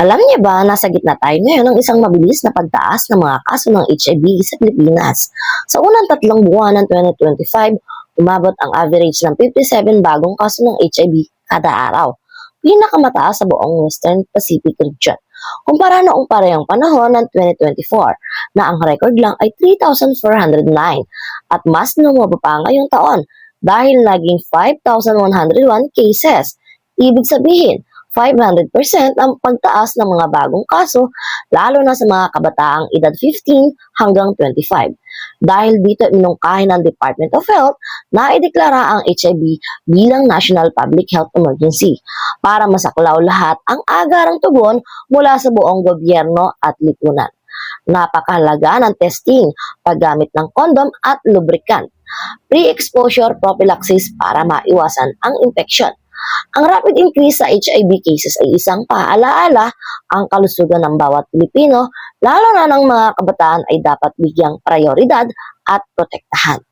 Alam niyo ba, nasa gitna tayo ngayon ng isang mabilis na pagtaas ng mga kaso ng HIV sa Pilipinas. Sa unang tatlong buwan ng 2025, umabot ang average ng 57 bagong kaso ng HIV kada araw. Pinakamataas sa buong Western Pacific region. Kumpara noong parehong panahon ng 2024 na ang record lang ay 3,409 at mas lumaba pa ngayong taon dahil naging 5,101 cases. Ibig sabihin, 500% ang pagtaas ng mga bagong kaso lalo na sa mga kabataang edad 15 hanggang 25. Dahil dito inungkahin ng Department of Health na ideklara ang HIV bilang National Public Health Emergency para masaklaw lahat ang agarang tugon mula sa buong gobyerno at lipunan. Napakahalaga ng testing, paggamit ng kondom at lubricant, pre-exposure prophylaxis para maiwasan ang infeksyon. Ang rapid increase sa HIV cases ay isang paalaala ang kalusugan ng bawat Pilipino, lalo na ng mga kabataan ay dapat bigyang prioridad at protektahan.